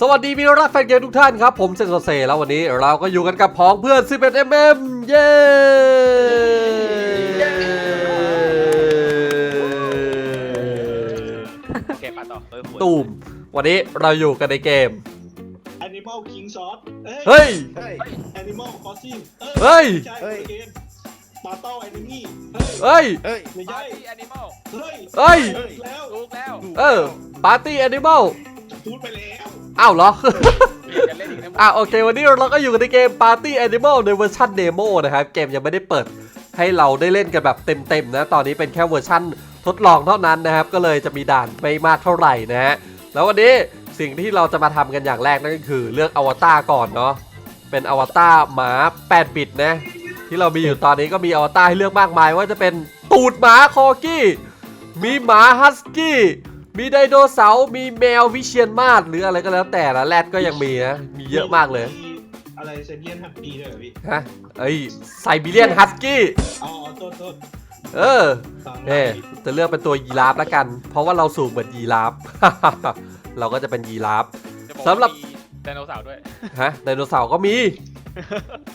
สวัสดีมีรักแฟนเกมทุกท่านครับ ผมเซนโซเซแล้ววันนี้เราก็อยู่กันกับพ้องเพื่อน 11mm เย้โอเคไปต่อเออหัวตูมวันนี้เราอยู่กันในเกม Animal King Shot เฮ้ย เฮ้ย Animal Crossing เฮ้ย ใช่เฮ้ยเกมปาเต้าไอเนมี่เฮ้ย เฮ้ย ไม่ใช่ใช่แอนิมอลเฮ้ยเฮ้ย เฮ้ย แล้วถูกแล้ว เออปาร์ตี้แอนิมอลพูดไปแล้ว อ้าวเหรอเปลี่ยนกันเล่นอีกนะอะโอเค วันนี้เราก็อยู่กันในเกม Party Animal ในเวอร์ชันเดโมนะครับ เกมยังไม่ได้เปิดให้เราได้เล่นกันแบบเต็มๆนะ ตอนนี้เป็นแค่เวอร์ชันทดลองเท่านั้นนะครับ ก็เลยจะมีด่านไม่มากเท่าไหร่นะฮะ แล้ววันนี้สิ่งที่เราจะมาทำกันอย่างแรกนั่นก็คือเลือกอวตารก่อนเนาะ เป็นอวตารหมา 8 บิตนะ ที่เรามีอยู่ตอนนี้ก็มีอวตารให้เลือกมากมาย ว่าจะเป็นตูดหมาคอกี้ มีหมาฮัสกี้ มีไดโนเสาร์มีแมววิเชียนมาศหรืออะไรก็แล้วแต่ละแรดก็ยังมีนะมีเยอะมากเลยอะไรเซเบียนฮับปีด้วยเหรอพี่ฮะเอ้ยไซบีเรียนฮัสกี้อ๋อโทษโทษเออตามเน่จะเลือกเป็นตัวยีราฟแล้วกัน เพราะว่าเราสูงเหมือนยีราฟเราก็จะเป็นยีราฟจะอกสำหรับมีไดโนเสาร์ด้วยฮะไดโนเสาร์ก็มี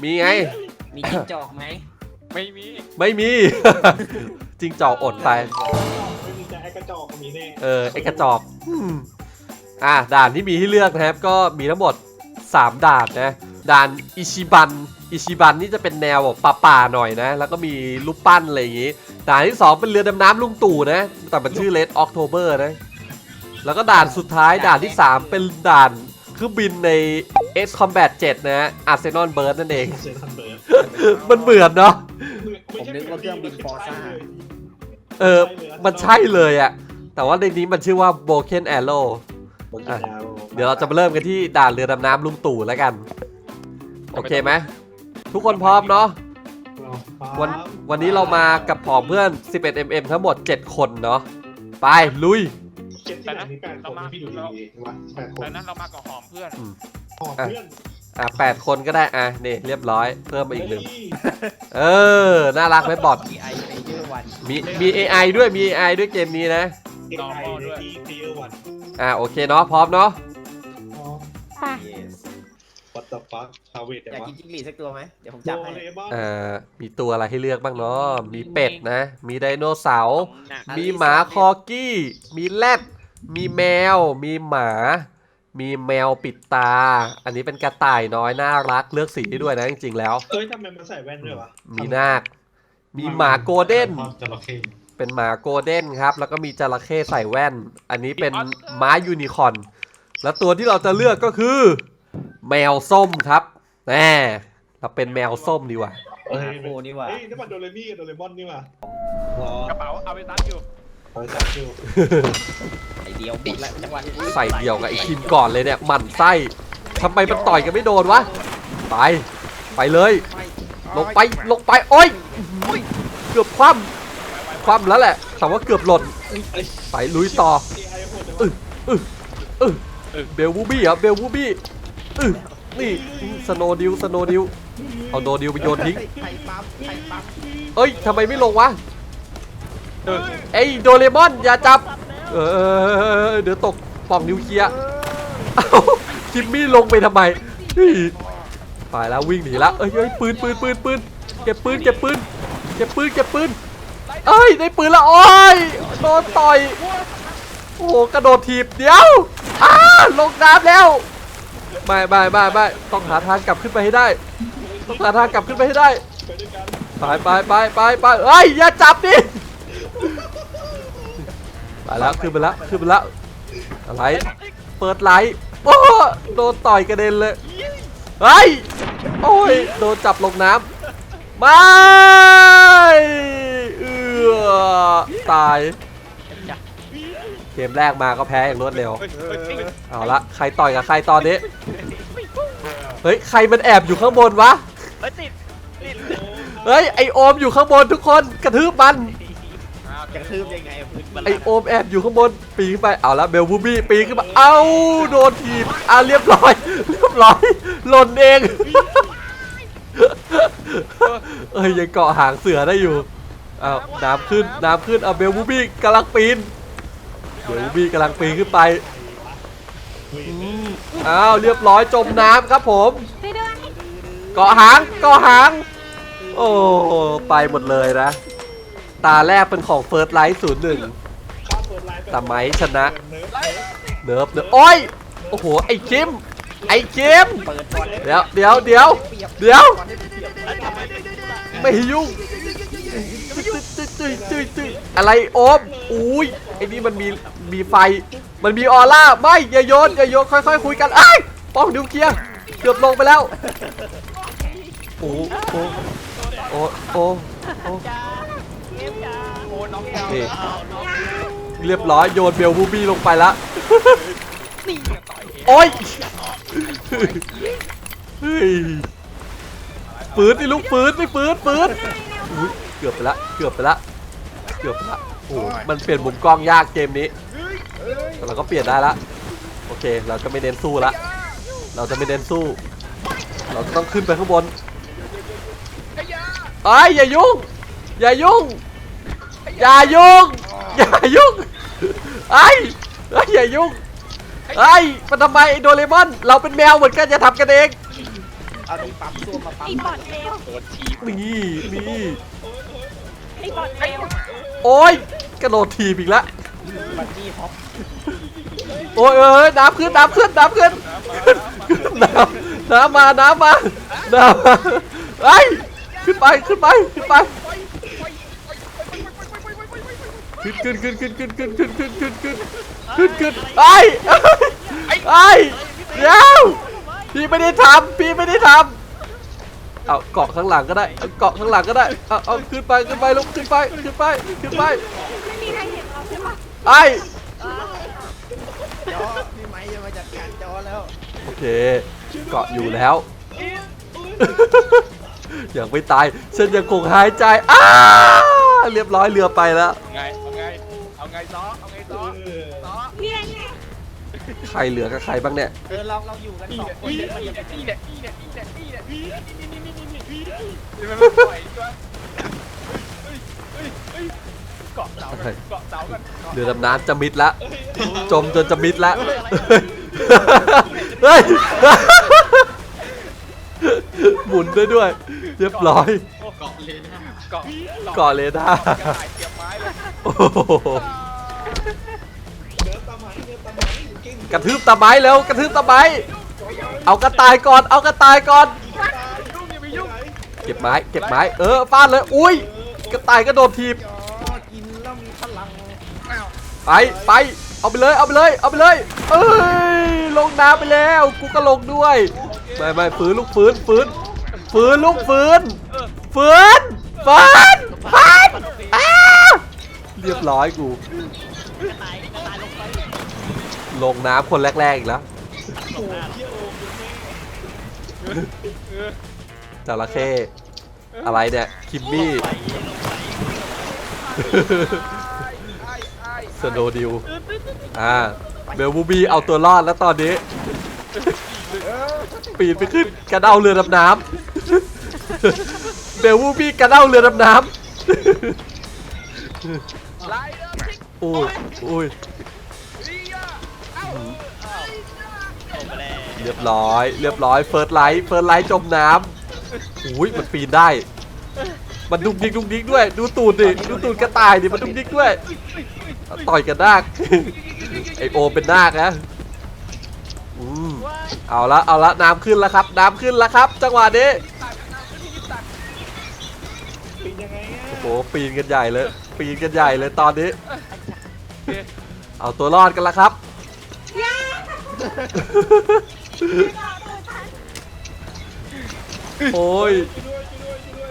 มีไง มีจิ้งจอกไหมไม่มี ไม่มีจริงจอกอดไปไม่มีแต่ไอ้ กระจอกก็มีแน่เออไอกระจอกอืมอะด่านที่มีให้เลือกนะครับ ก็มีทั้งหมด 3 ด่านนะ ด่านอิชิบัน อิชิบันนี่จะเป็นแนวแบบป่าๆหน่อยนะ แล้วก็มีรูปปั้นอะไรอย่างงี้ ด่านที่ 2 เป็นเรือดำน้ำลุงตู่นะ แต่มันชื่อ Red October นะ แล้วก็ด่านสุดท้ายด่านที่ 3 เป็นด่านเครื่องบินใน X Combat 7 นะ Arsenal Bird นั่นเอง เซนทันเบิร์ดมันเหมือนเนาะ ผมนึกว่าเครื่องบินฟอร์ซ่า เออ มันใช่เลยอะแต่ว่าในนี้มันชื่อว่า Broken Arrow อะเดี๋ยวเราจะมาเริ่มกันที่ด่านเรือดำน้ำลุงตู่แล้วกัน โอเคไหมทุกคนพร้อมเนาะ วันวันนี้เรามากับผอมเพื่อน 11mm ทั้งหมด 7 คนเนาะ ไปลุย เจ็ดที่ไหนมีแปดคนพี่ดูดีๆวะแปดคนแต่นั้นเรามากับหอมเพื่อนหอมเพื่อน อะ8คนก็ได้อะนี่เรียบร้อย เพิ่มมาอีกหนึ่งเออ น่ารักไหมบอทมีไอในเยอร์วันมีมี AI ด้วยมี AI ด้วยเกมนี้นะเอ็กไอในที่เพย์วันอะโอเคเนาะพร้อมเนาะ yes วัตถุฟัคฮาเวดอยากวะกินจิ้งหรีดสักตัวไหมเดี๋ยวผมโดจับให้เรมอนเอ่อมีตัวอะไรให้เลือกบ้างเนาะมีเป็ดนะ มีไดโนเสาร์หนักมีหมาคอกี้ มีแรดมีแมว มีหมา มีแมวปิดตา อันนี้เป็นกระต่ายน้อยน่ารักเลือกสีได้ด้วยนะจริงๆแล้ว เอ้ยทำไมมันใส่แว่นด้วยวะมีนาค มีหมาโกลเด้น จระเข้เป็นหมาโกลเด้นครับ แล้วก็มีจระเข้ใส่แว่น อันนี้เป็นม้ายูนิคอร์นแล้วตัวที่เราจะเลือกก็คือ แมวส้มครับแน่เราเป็นแมวส้มดีกว่า เอ้ยโอ้นี่หว่าเอ้ยนี่มันโดเรมี่กับโดเรมอนนี่ว่ะรอกระเป๋าเอาไปซักอยู่ค อยจับคิวไอเดียวบิดละจังหวะนี้ใส่เดี่ยวกับไอ้คินก่อนเลยเนี่ยหมั่นไส้ทำไมมันต่อยกันไม่โดนวะไปไปเลย ลงไปลงไปโอ้ยโอ้ยเกือบคว่ำคว่ำแล้วแหละแต่ว่าเกือบหล่นไปลุยต่อเอไโหดจังวะเบลบูบี้เหรอเบลบูบี้อื้อนี่สโนดิวสโนดิวเอาโนดิวไปโยนทิ้งไข่ปั๊มไข่ปั๊มเอ้ยทำไมไม่ลงวะ ไอ้โดเรมอนอย่าจับ เออเดี๋ยวตกปล่องนิวเคลียร์เอ้าจิมมี่ลงไปทำไมเฮ้ยไปแล้ววิ่งหนีล้วเอ้ยเอ้ยปืนปืนปืนปืนเก็บปืนเก็บปืนเก็บปืนเก็บปืนเอ้ยได้ปืนล้วโอ้ยโดนต่อยโอ้โหกระโดดถีบเดี๋ยวอ้าลงน้ำแล้วไม่ไม่ไม่ไม่ต้องหาทางกลับขึ้นไปให้ได้ ต้องหาทางกลับขึ้นไปให้ได้ไปไปไปไปไปไปเอ้ยอย่าจับดิ ไปแล้วขึ้นไปแล้วขึ้นไปแล้วอะไรเปิดไลท์โอ้โดนต่อยกระเด็นเลยเฮ้ยโอ้ยโดนจับลงน้ำไม่เอือตายเกมแรกมาก็แพ้อย่างรวดเร็วเฮ้ยเฮ้ยเฮ้ยเอาละใครต่อยกับใครตอนนี้เฮ้ยใครมันแอบอยู่ข้างบนวะเฮ้ยติดติดเฮ้ยไอโอมอยู่ข้างบนทุกคนกระทืบมันอ้าว จะทืบยังไงอะพื้นมันไอโอมแอบอยู่ข้างบนปีนขึ้นไปเอาละเบลบูบี้ปีนขึ้นมาเอ้าโดนถีบอะเรียบร้อย เรียบร้อยหล่นเองเอ้ยยังเกาะหางเสือได้อยู่เอาน้ำขึ้นน้ำขึ้นเอาเบลบูบี้กำลังปีนเบลบูบี้กำลังปีนขึ้นไปอืมอ้าวเรียบร้อยจมน้ำครับผมไปด้วย เกาะหางเกาะหาง โอ้ไปหมดเลยนะ ตาแรกเป็นของเฟิร์สไลท์ศูนย์หนึ่งแต่ไม้ชนะ เนิร์ฟเนิร์ฟโอ้ย โอ้โห ไอ้คิม ไอ้คิม เดี๋ยวเดี๋ยวเดี๋ยวเดี๋ยว ไม่ยุ่งจุยจุยจุยจุยอะไรโอมอุ้ย ไอ้นี่มันมีมีไฟ มันมีออร่า ไม่ อย่าโยน อย่าโยน ค่อยๆ คุยกันไอ้ป้องนิวเคียร์เกือบลงไปแล้ว โอ้โอ้โอ้โอ้โอ้โอ้ น้องยาวนี่เรียบร้อยโยนเบลบูบี้ลงไปละนี่ต่อยโอ้ยเฮ้ยฝืนนี่ลูกฝืนไม่ฝืนฝืนอุ๊ยเกือบไปละเกือบไปละเกือบไปละโอ้โหมันเปลี่ยนมุมกล้องยากเกมนี้แต่เราก็เปลี่ยนได้ละโอเค เราจะไม่เน้นสู้ละเราจะไม่เน้นสู้ เราต้องขึ้นไปข้างบนไอ้ยอย่ายุ่ง อย่ายุ่ง อย่ายุ่ง อย่ายุ่งไอ้ยเอ้ยอย่ายุ่งไอ้ยมันทำไมไอ้โดเรมอน เราเป็นแมวเหมือนกันจะทำกันเองเอาที่ปั๊มตัวมาปั๊มไอ้บอดเร็วโดนทีบนี่นี่ไอ้บอดเร็วโอ้ยกระโดดทีบอีกแล้วบันจี้ฮอปโอ้ยเอ้ยน้ำขึ้นน้ำขึ้นน้ำขึ้นน้ำน้ำมาน้ำมาน้ำมาไอ้ยขึ้นไปขึ้นไปขึ้นไป ขึ้นขึ้นขึ้นขึ้นขึ้นขึ้นขึ้นขึ้นขึ้นขึ้นขึ้นขึ้นไอ้ไอ้เดี๋ยวพี่ไม่ได้ทำพี่ไม่ได้ทำเอาเกาะข้างหลังก็ได้เอาเกาะข้างหลังก็ได้เอาเอาขึ้นไปขึ้นไปลุกขึ้นไปขึ้นไปขึ้นไปไม่มีใครเห็นเราใช่ปะไอ้จอพี่ไม้จะมาจัดการจอแล้วโอเคเกาะอยู่แล้วยังไม่ตายฉันยังคงหายใจอ้าเรียบร้อยเรือไปแล้วไง ไงเอาไงซ้อเอาไงซ้อเออซ้อนี่ไงไงใครเหลือกับใครบ้างเนี่ย เออเราเราอยู่กันนี่สองเนี่ยคนนี่เดี๋ยวมันเนี่ยจะเป็นนี่เนี่ยนี่เนี่ยนี่เนี่ยนี่เนี่ยนี่นี่นี่นี่นี่นี่มันไม่ปล่อยตัวเฮ้ยเฮ้ยเฮ้ยเกาะเสากันเกาะเสากันเกาะเรือดำน้ำจะมิดละ จมจนจะมิดละ เฮ้ย หมุนได้ด้วย เรียบร้อย เกาะเลน่าเกาะเกาะเรดาร์กระต่ายเสียบไม้เลยโอ้โหเนิร์ฟตามไม้เนิร์ฟตามไม้เก่งกระทืบตะไม้แล้วกระทืบตะไม้เอากระต่ายก่อน เอากระต่ายก่อนยุ่งอย่าไปยุ่งเก็บไม้เก็บไม้เออฟาดเลยอุ้ยกระต่ายกระโดดทีบจอกินแล้วมีพลังอ้าวไปไปเอาไปเลยเอาไปเลยเอาไปเลยเอ้ยลงน้ำไปแล้วกูก็ลงด้วยไม่ไม่ฝืนลูกฝืนฝืนฝืนลูกฝืนฝืนฝืนฝืนอ้าเรียบร้อยกู ลงน้ำคนแรกๆอีกแล้วจระเข้อะไรเนี่ย คิมมี่สโนดิวอ่าเบลบูบีเอาตัวรอดแล้วตอนนี้ ปีนไปขึ้นกระเด้าเรือดำน้ำเบลบูบีกระเด้าเรือดำน้ไล่เดินทิกำอุ้ยอุ้ย รียบร้อย เรียบร้อยเฟิร์สไลท์เฟิร์สไลท์จมน้ำอุ้ยมันปีนได้ มันดุกดิกดุกดิกด้วย ดูตูดดิดูตูดกระต่ายดิมันดุกดิกด้วย ต่อยกันนาคไอโอเป็นนาคนะอืมเอาละเอาละน้ำขึ้นแล้วครับ น้ำขึ้นแล้วครับ จังหวะนี้ตักน้ำขึ้นที่ตักปีนยังไงอะโอ้โหปีนกันใหญ่เลย ปีนกันใหญ่เลยตอนนี้ เอาตัวรอดกันแล้วครับย่า โอ้ย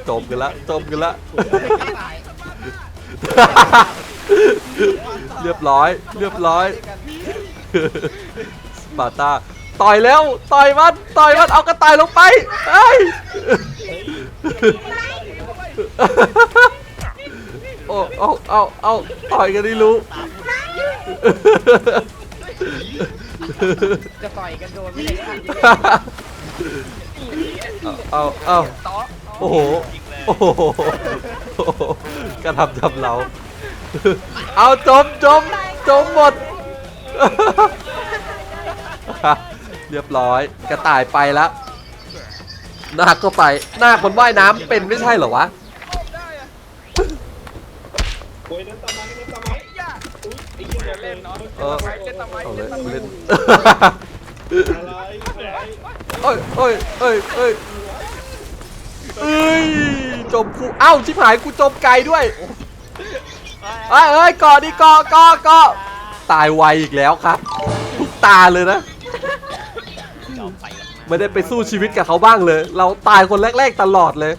จมกันละจมกันละ เรียบร้อย เรียบร้อยสปาร์ตาต่อยแล้วต่อยมันต่อยมันเอากระต่ายลงไปเอ้ยโอ้เอาเอาเอาต่อยกันดิรู้ จะต่อยกันโดนไม่ได้ค่ะเอาเอาต่อโอ้โห โอ้โห กระทำทำเรา เอาจมจมจมหมด เรียบร้อย กระต่ายไปแล้วนาคก็ไปนาคคนว่ายน้ำเป็นไม่ใช่เหรอวะ โอ้ยนตามไม้เดินตา เล่นเออเล่นทำไมเอาเลเล่ยนทำไมเล่นอะไรอะไรเอ้ยเอ้ยเอ้ยเอ้ยเอ้ยจมกูเอ้าชิบหายกูจมไกลด้วยเอ้ยเอ้ยเกาะดิเกาะเกาะเกาะตายไวอีกแล้วครับทุกตาเลยนะยอมไปกับมันไม่ได้ไปสู้ชีวิตกับเขาบ้างเลย เราตายคนแรกๆตลอดเลย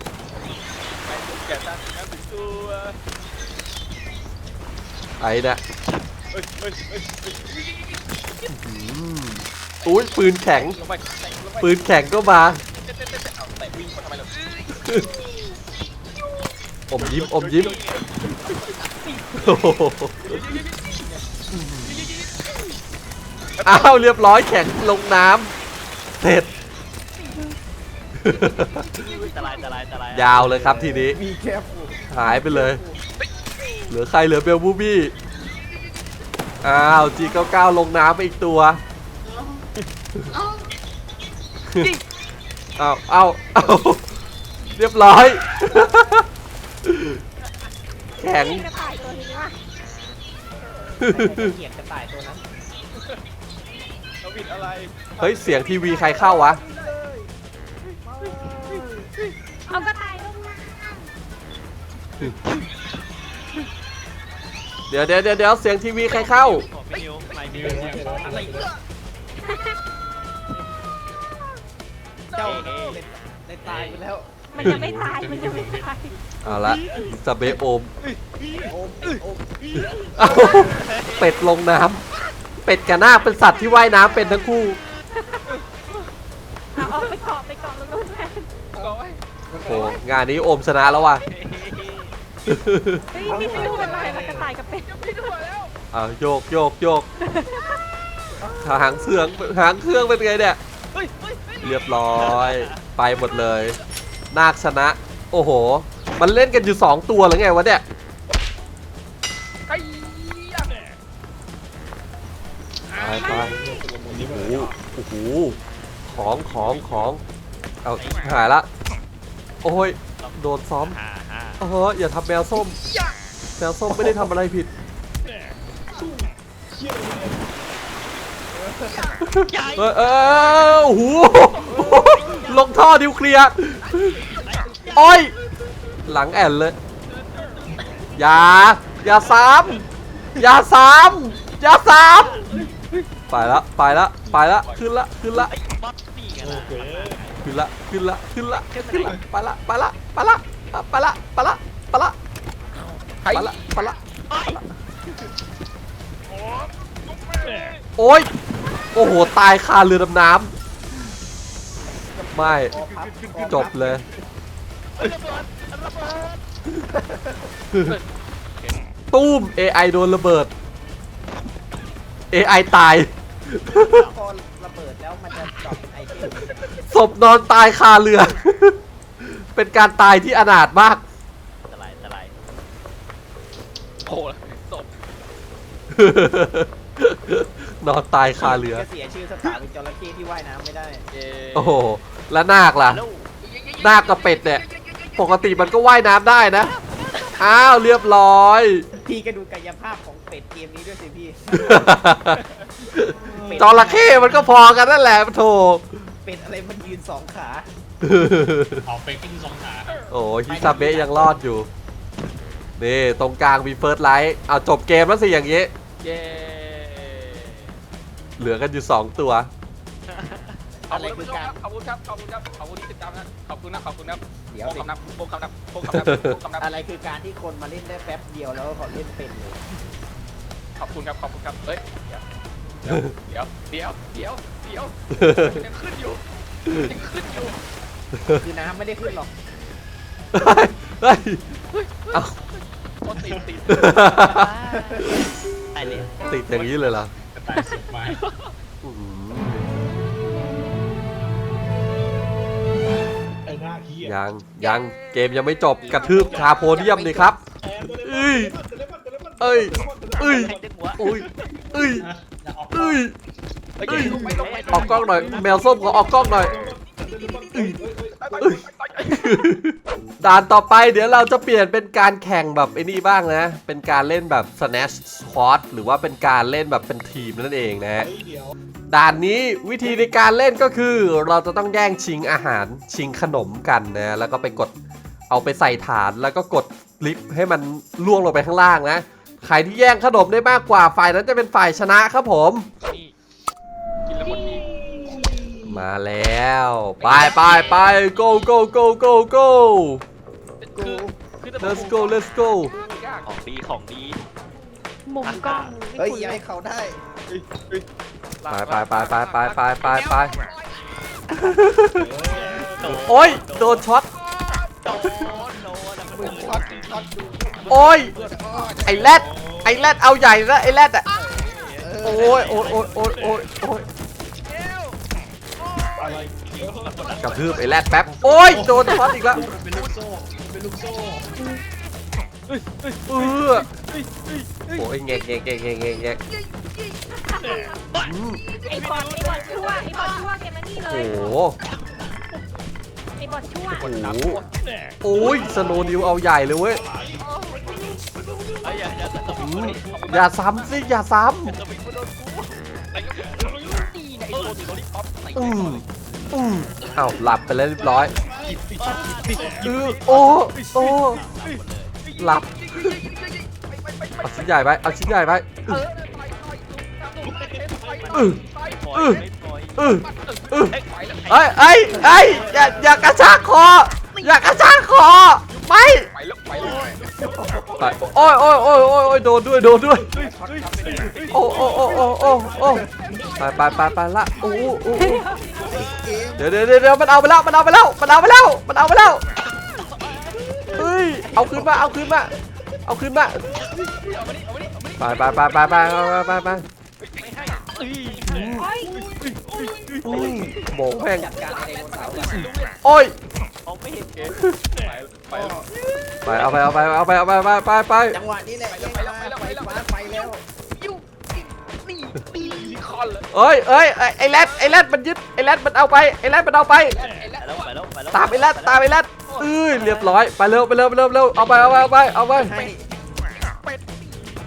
แกะตาถึงนั้นถึงตัวไอ้เนี่ย อืมอุ้ยปืนแข็ง ลงไปแตะลงไปปืนแข็งก็มา เตะเตะเตะเตะเอาแตะวิ่งมาทำไมล่ะอมยิ้มอมยิ้มโอ้โหอ้าวเรียบร้อยแข็งลงน้ำเสร็จตรายตรายตรายยาวเลยครับทีนี้ มีแคบหายไปเลย เหลือใครเหลือเบลบูบี้ อ้าว G99 ลงน้ำไปอีกตัว เอาเอาเอาเรียบร้อย แข็งกระต่ายตัวนี้ว่ะเกลียดกระต่ายตัวนั้นเขาบิดอะไรเฮ้ย เสียงทีวีใครเข้าวะ เอากระต่ายลงมา เดี๋ยวเดี๋ยวเดี๋ยวเดี๋ยวเสียงทีวีใครเข้าไม่นิวไม่นิวอะไรเจ้าเล่นเล่นตายไปแล้วมันจะไม่ตาย มันจะไม่ตาย เอาละสเบโอมโอมโอมเอ้าเป็ดลงน้ำเป็ดกับนาคเป็นสัตว์ที่ว่ายน้ำเป็นทั้งคู่ เอาออกไปเกาะไปเกาะแล้วก็แม่ก็ไว้โอ้งานนี้โอมชนะแล้วว่ะ เฮ้ยนี่ไม่รู้เป็นอะไรนะกระต่ายกับเป็ดไม่รู้แล้วเอาโยกโยกโยกหางเครื่องหางเครื่องเป็นไงเนี่ยเฮ้ยเฮ้ยเฮ้ยเรียบร้อย ไปหมดเลย นาคชนะ โอ้โห มันเล่นกันอยู่ 2 ตัวหรือไงวะเนี่ยไอ้ย่าไปไปโอ้โหโอ้โหของของของเอาหายละ โอ้ยโดนซ้อมฮ่าฮ่าเอออย่าทำแมวส้ม แมวส้มไม่ได้ทำอะไรผิดเชี่ยเลยเออเออโอ้โหลงท่อนิวเคลียร์โอ้ยหลังแอนเลย อย่า อย่าซ้ำอย่าซ้ำอย่าซ้ำไปละไปละไปละขึ้นละขึ้นละไอ้บอสนี่กันโอนะเคขึ้นละขึ้นละขึ้นละขึ้นละไปละไปละไปละ ไปละไปละไปละไปละไปละโอ้ยโอ้โหตายคาเรือดำน้ำไม่จบเลยตู้ม AI โดนระเบิด AI ตายพอระเบิดแล้วมันจะดรอปไอเทมศพนอนตายคาเรือ เป็นการตายที่อนาถมากตรายตรายโอ้โหศพนอนตายคาเรือก็เสียชื่อสถาเป็นจระเข้ที่ว่ายน้ำไม่ได้เย้โอ้โห แล้วนาคล่ะ แล้วนาคกับเป็ดเนี่ย ปกติมันก็ว่ายน้ำได้นะ อ้าว เรียบร้อย พี่ก็ดูกายภาพของเป็ดเกมนี้ด้วยสิพี่จระเข้มันก็พอกันนั่นแหละโถเป็ดอะไรมันยืนสองขา ออกไปขึ้นสองขาโอ้ฮิซาเบะยังรอดอยู่ นี่ตรงกลางมีเฟิร์สไลท์เอาจบเกมแล้วสิอย่างงี้ เย้เหลือกันอยู่ 2 ตัว ขอบคุณผู้ชมครับขอบคุณครับขอบคุณครับขอบคุณที่ติดตามนะขอบคุณนะขอบคุณนะเดี๋ยวโป้สิคำนับโป้คำนับโป้คำนับโป้คำนับอะไรคือการที่คนมาเล่นได้แป๊บเดียวแล้วเขาเล่นเป็นเลยขอบคุณครับขอบคุณครับเฮ้ยเดี๋ยวเดี๋ยวเดี๋ยวเดี๋ยวยังขึ้นอยู่ยังขึ้นอยู่ คือน้ำไม่ได้ขึ้นหรอกเฮ้ยเอาโอ้ติดติดไอเนี่ยติดอย่างนี้เลยเหรอ กระต่ายสุดไม้อื้อหือไอ้หน้าเหี้ยยังยังเกมยังไม่จบกระทืบคาโพเดียมเลยครับ แอนตัวเล็กเอ้ยตัวเล็กตัวเล็กตัวเล็กเอ้ย เอ้ย ใครดึงหัวอุ้ยเอ้ยนะจะออกเอ้ย เอ้ยลงไปลงไปออกกล้องหน่อย แมวส้มขอออกกล้องหน่อย ด่านต่อไปเดี๋ยวเราจะเปลี่ยนเป็นการแข่งแบบไอ้นี่บ้างนะ เป็นการเล่นแบบ snatch squad หรือว่าเป็นการเล่นแบบเป็นทีมนั่นเองนะฮะด่านนี้วิธีในการเล่นก็คือ เราจะต้องแย่งชิงอาหารชิงขนมกันนะแล้วก็ไปกดเอาไปใส่ฐานแล้วก็กดลิฟต์ให้มันล่วงลงไปข้างล่างนะใครที่แย่งขนมได้มากกว่าฝ่ายนั้นจะเป็นฝ่ายชนะครับผมนี่ มาแล้ว ไปไปไป go go go go go คือคือจะ let's go let's go ยากของดีของดีมุมกล้องเฮ้ยอย่าให้เขาได้ ไปไปไปไปไปไปไปไปโอ้ยโดนช็อต โดนโดนแล้วมันมึงช็อตช็อตดูโอ้ยเพื่อนอ้อไอแรดไอแรดเอาใหญ่แล้วไอแรดอะเออโอ้ยโอ้ยโอ้ยโอ้ยโอ้ย โอ้ยกระทืบไอแรดแป๊บ โอ้ยโดนช็อตอีกแล้วเป็นลูกโซ่เป็นลูกโซ่เออโอ้ยแงกแงกแงกแงกแงกแงกอืมไอ้บอลไอ้บอลชั่วไอ้บอลชั่วแกมานี่เลโอ้ยโหไอ้บอลชั่วโอ้โหโอ้ยสโนว์นิวเอาใหญ่เลยเว้ยไอ้ยอย่าอย่าตบอืมอย่าซ้ำสิอย่าซ้ตบอีก คนโดนกูนี่ไงไอ้ตัวนี้โดนลิปป๊อปใส่ำอืมอืมอ้าวหลับไปแล้วเรียบร้อยเออโอ้โอ้หลับเอาชิ้นใหญ่ไปเอาชิ้นใหญ่ไปเออเออปล่อยเออไม่ปล่อยเออเออไปแล้วเอ้ยเอ้ยเอ้ยอย่าอย่ากระชากคออย่ากระชากคอไม่ไปแล้วไปแล้วไปโอ้ยโอ้ยโอ้ยโอ้ยโดนด้วยโดนด้วยโอ้โอ้โอ้โอ้โอ้ ไปไปไปไปละโอ้โหเดี๋ยวเดี๋ยวเดี๋มันเอาไปแล้วมันเอาไปแล้วมันเอาไปแล้วมันเอาไปแล้วเฮ้ยเอาขึ้นมาเอาขึ้นมาเอาขึ้นมาไปไปไปไปไปไปไปโบกแม่งโอ้ยไปเอาไปเอาไปเอาไปเอาไปไปไปจังหวะนี้แหละ เลยเอ้ยเอ้ยไอ้ไอ้แรดไอ้แรดมันยึดไอ้แรดมันเอาไปไอ้แรดมันเอาไป ไปแล้วไปแล้วไปแล้วตามไอ้แรดตามไอ้แรดเอ้ยเรียบร้อยไปเร็วไปเร็วไปเร็วไปเร็วเอาไปเอาไปเอาไปเอาไปให้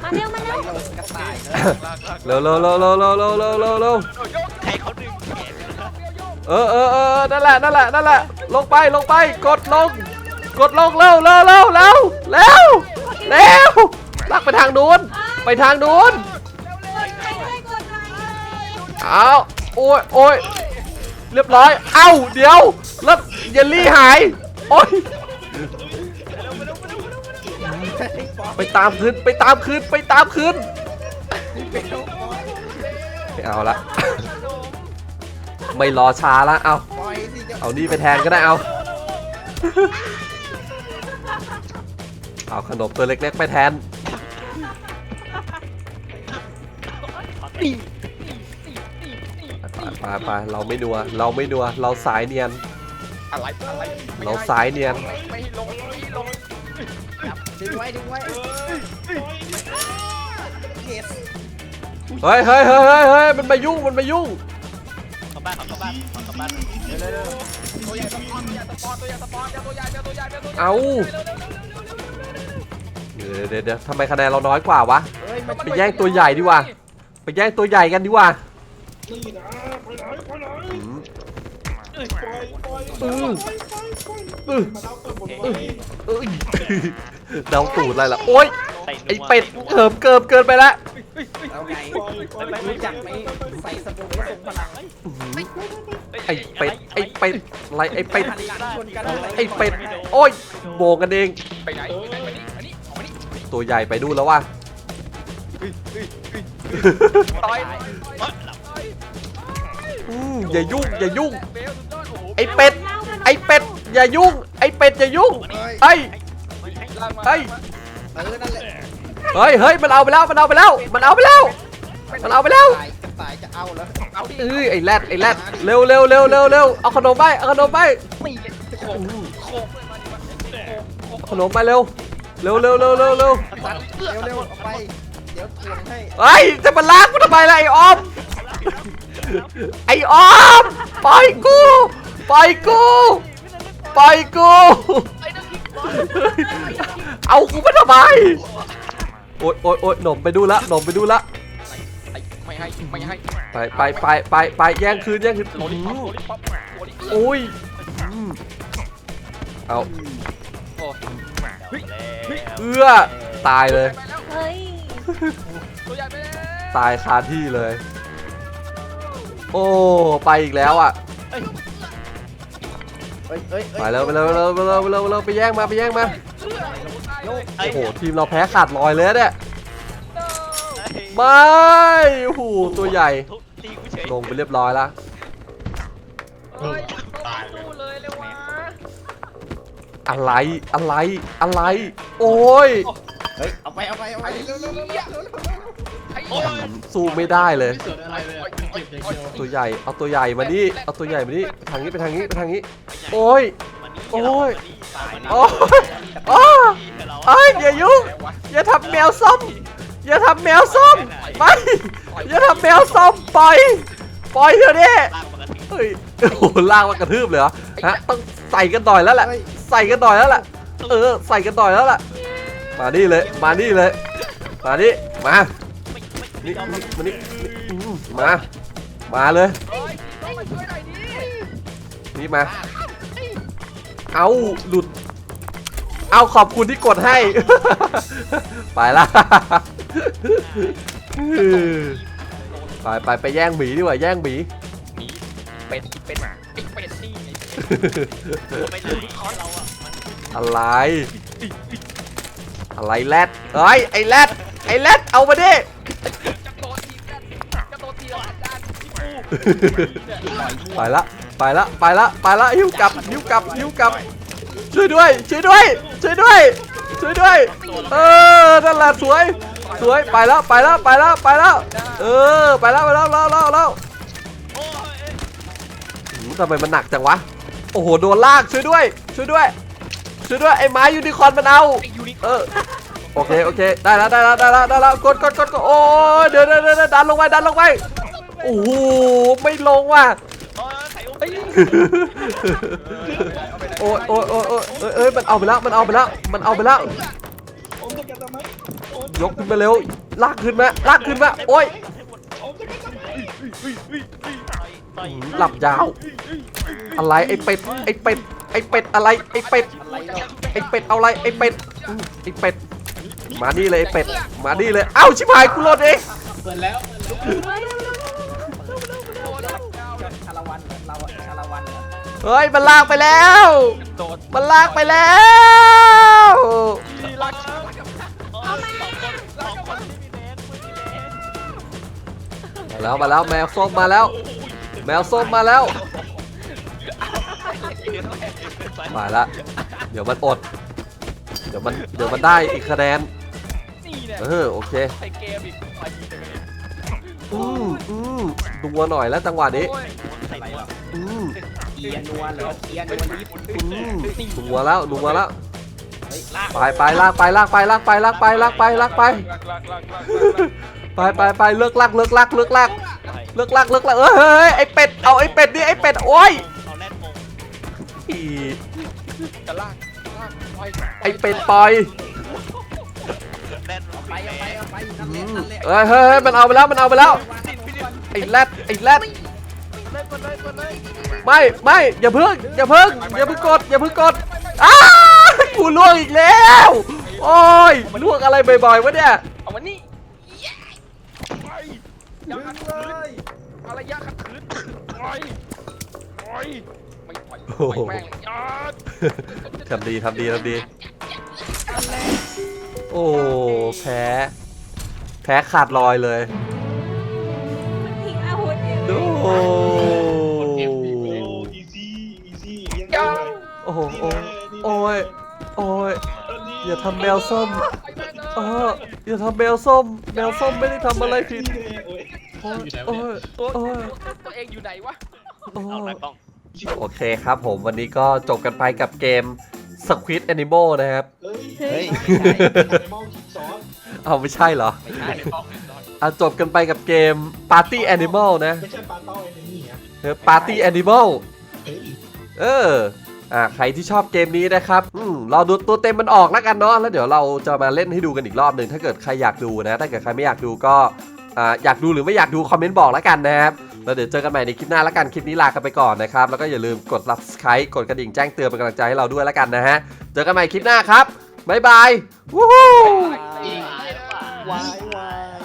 มาเร็วมาเร็วไล่เรากระต่ายนะเร็วเร็วเร็วเร็วเร็วเร็วเร็วเร็วเร็วใครเขาดึงแขนเออเออเออนั่นแหละนั่นแหละนั่นแหละลงไปลงไปกดลง กดลงเร็วเร็วเร็วเร็วเร็วเร็วลากไปทางนู้นไปทางนู้น เอาโอ้ยโอ้ยเรียบร้อย เอ้า เดี๋ยว แล้วเยลลี่หาย โอ้ย ไปตามคืน ไปตามคืน ไปตามคืน ไม่เอาละ ไม่รอช้าละ เอา เอานี่ไปแทนก็ได้เอา เอาขนมตัวเล็กๆไปแทน ไปไปไปเราไม่นัว เราไม่นัว เราสายเนียน อะไรอะไรเราสายเนียน ไม่ลงไม่ลงดึงไว้ดึงไว้เกสเฮ้ยเฮ้ยเฮ้ยเฮ้ยเฮ้ยมันมายุ่ง มันมายุ่ง เข้าบ้านเข้าบ้านเข้าบ้านตัวใหญ่สปอนตัวใหญ่สปอนตัวใหญ่สปอนตัวใหญ่ตัวใหญ่ตัวใหญ่เอาเดี๋ยวเดี๋ยวเดี๋ยวทำไมคะแนนเราน้อยกว่าวะเฮ้ยมันไปแย่งตัวใหญ่ดีกว่า ไปแย่งตัวใหญ่กันดีกว่า นี่นะไปไหนไปไหนอืมปล่อยปล่อยอืมปล่อยมาแล้วเปิดหมดเลยเอ้ยเดาตูดอะไรล่ะโอ๊ยไอเป็ดเหิมเกิมเกินไปละเอาไงปล่อยปล่อยไม่รู้จักไหมใส่สบู่ก็ทรงพลังไอเป็ดไอเป็ดอะไรไอเป็ดไอเป็ดโอ้ยโบกกันเองไปไหนไปไหนอันนี้ออกมานี่ตัวใหญ่ไปดูแล้วว่ะต่อย อืมอย่ายุ่งอย่ายุ่งเบลสุดยอดโอ้โหไอเป็ด ไอเป็ด อย่ายุ่ง ไอเป็ดอย่ายุ่งเฮ้ยไอล่างมาเฮ้ยเออนั่นแหละเฮ้ยเฮ้ยมันเอาไปแล้วมันเอาไปแล้ว มันเอาไปแล้ว มันเอาไปแล้วตายกระต่ายจะเอาแล้วเอาดิเอ้ยไอแรดไอแรดเร็วเร็วเร็วเร็วเร็วเอาขนมไปเอาขนมไปตีโขกโขกเลยมาดิวะโขกขนมไปเร็วเร็วเร็วเร็วเร็วเร็วตัดเร็วๆออกไปเดี๋ยวทวงให้เฮ้ยจะมาลากกูทำไมล่ะไอ้ออม ไอ้ออมปล่อยกูปล่อยกูปล่อยกูเอากูมาทำไมโอ๊ยโอ๊ยโอ๊ยหนมไปดูละหนมไปดูละไม่ให้ไม่ให้ไปไปไปไปไปแย่งคืนแย่งคืนโลลิปอปโลลิปอปโลลิปอปโอ้ยอืมเอาโอ้ยเอื้อตายเลยเฮ้ยตัวใหญ่ไปแล้วตายคาที่เลย โอ้ไปอีกแล้วอะเฮ้ยเฮ้ยเฮ้ยไปแล้วไปแล้วไปแล้วไปแล้วไปแล้วไปแล้วไปแย่งมาไปแย่งมาโยกโอ้โหทีมเราแพ้ขาดลอยเลยอะเนี่ยไม่โอ้โหตัวใหญ่ตีกูเฉยลงไปเรียบร้อยแล้วเฮ้ยตายเลยสู้เลยเร็ววะอะไรอะไรอะไร โอ้ยเฮ้ยเอาไปเอาไปเอาไปเร็วเร็วเร็วเร็วเร็วเร็วไอ้โอ้ย สู้ไม่ได้เลย ไม่สนอะไรเลยอะเก็บอย่างเดียวตัวใหญ่ เอาตัวใหญ่มานี่เอาตัวใหญ่มานี่ทางนี้ไปทางนี้ไปทางนี้ โอ้ย โอ้ย โอ้ยโอ้ยเอ้ยอย่ายุ่งอย่าทำแมวส้ม อย่าทำแมวส้มไม่อย่าทำแมวส้มปล่อย ปล่อยเดี๋ยวนี้เฮ้ย โอ้โหลากมากระทืบเลยเหรอ ฮะ ต้องใส่กันหน่อยแล้วแหละ ใส่กันหน่อยแล้วแหละ เออ ใส่กันหน่อยแล้วแหละ มานี่เลย มานี่เลย มานี่มา นี่ไม่ยอมนี่มานี่อืมมา มาเลยเฮ้ยต้องมาช่วยหน่อยดินี่มา เอาหลุด เอาขอบคุณที่กดให้ ไปละไปไปไปแย่งหมีดีกว่าแย่งหมีหมีเป็ดเป็ดไอ้เป็ดนี่ไอ้ไม่ได้คอนเราอะมันอะไร อะไรแรดเฮ้ยไอ้แรดไอ้แรดเอามาดิ ไปละไปละไปละไปละหิ้วกลับหิ้วกลับหิ้วกลับช่วยด้วยช่วยด้วยช่วยด้วยช่วยด้วย เออนั่นแหละสวย สวยไปแล้วไปแล้วไปแล้วไปแล้วเออไปแล้วไปแล้วแล้วแล้วแล้วโอ้ยหืมทำไมมันหนักจังวะโอ้โหโดนลากช่วยด้วยช่วยด้วยช่วยด้วยไอ้ไม้ยูนิคอร์นมันเอาไอ้ยูนิคเออโอเคโอเคได้แล้วได้แล้วได้แล้วได้แล้วกดกดกดกดโอ้เดี๋ยวเดี๋ยวเดี๋ยวดันลงไปดันลงไป โอ้โหไม่ลงว่ะโอ้ยใครอุ้มเฮ้ยโอ้ยโอ้ยโอ้ยโอ้ยเอ้ยเอ้ยมันเอาไปแล้วมันเอาไปแล้วมันเอาไปแล้วโอมจะกันทำไมโอมยกขึ้นมาเร็วลากขึ้นมาลากขึ้นมาโอ้ยโอมจะกันทำไมต่อยหืมหลับยาว อะไรไอ้เป็ดไอ้เป็ดไอ้เป็ดอะไรไอ้เป็ดอะไรเราไอ้เป็ดเอาอะไรไอ้เป็ดอืมไอ้เป็ดมานี่เลยไอ้เป็ดมานี่เลยเอ้าชิบหายกูหลดเองเปิดแล้ว เหรอเฮ้ยมันลากไปแล้ว โดนมันลากไปแล้วทีรักโอ้ยสองคนสองคนที่มีแดงไม่มีแดงมาแล้วมาแล้วแมวส้มมาแล้ว แมวส้มมาแล้ว มาละ เดี๋ยวมันอด เดี๋ยวมันเดี๋ยวมันได้อีกคะแนน นี่เนี่ยเออโอเคไอเกมอีกไปทีเดียวเลยอืมอืมดัวหน่อยแล้วจังหวะนี้ โอ้ยอะไรเราอืม เกียร์นัวเหรอเกียร์นัวนิดอืมดัวแล้วดัวแล้วไปไปลากไปลากไปลากไปลากไปลากไปลากไปไปไปไปเลิกลากเลิกลากเลิกลากเลิกลากเลิกลากเอ้ยเฮ้ยไอเป็ดเอาไอเป็ดนี่ไอเป็ดโอ้ยจะลากลากไปไอเป็ดปล่อยไปเอาไปเอาไปนั่นแหละนั่นแหละเอ้ยเฮ้ยเฮ้ยมันเอาไปแล้วมันเอาไปแล้วไอแรดไอแรด เลยกดเลยกดเลยไม่ไม่อย่าเพิ่งอย่าเพิ่งอย่าเพิ่งกดอย่าเพิ่งกดอ้ากูล่วงอีกแล้ว โอ้ยล่วงอะไรบ่อยๆวะเนี่ยเอาวันนี้ไปยัดึงงขัดเลขืนยอะไรยะขัดขืนไปไปไม่ไปโอ้โหแม่งยอดทำดีทำดีทำดี โอ้แพ้แพ้ขาดลอยเลย มันทิ้งอาวุธเองโทำแมวส้มเอออย่าทำแมวส้ม แมวส้มไม่ได้ทำอะไรผิดโอ้ยโอ้ยตัวโอ้ยตัวเองอยู่ไหนวะโอ้เอาหยน้ากล้องโอเคครับผมวันนี้ก็จบกันไปกับเกม Squid Animal นะครับ เฮ้ยเฮ้ยเมาคิดซอสเอาไม่ใช่เหรอ ไม่ใช่ออกอะจบกันไปกับเกม Party Animal นะ ไม่ใช่ปลาเต้าไอ้นี่นะเออ Party Animal เฮ้ยเอออ่าใครที่ชอบเกมนี้นะครับ อืม รอดูตัวเต็มมันออกแล้วกันเนาะแล้วเดี๋ยวเราจะมาเล่นให้ดูกันอีกรอบหนึ่งถ้าเกิดใครอยากดูนะ ถ้าเกิดใครไม่อยากดูก็ออยากดูหรือไม่อยากดูคอมเมนต์บอกแล้วกันนะครับแล้วเดี๋ยวเจอกันใหม่ในคลิปหน้าแล้วกันคลิปนี้ลากันไปก่อนนะครับแล้วก็อย่าลืมกด subscribe กดกระดิ่งแจ้งเตือนเป็นกำลังใจให้เราด้วยแล้วกันนะฮะเจอกันใหม่คลิปหน้าครับบ๊ายบายวู้ฮู้ วายวาย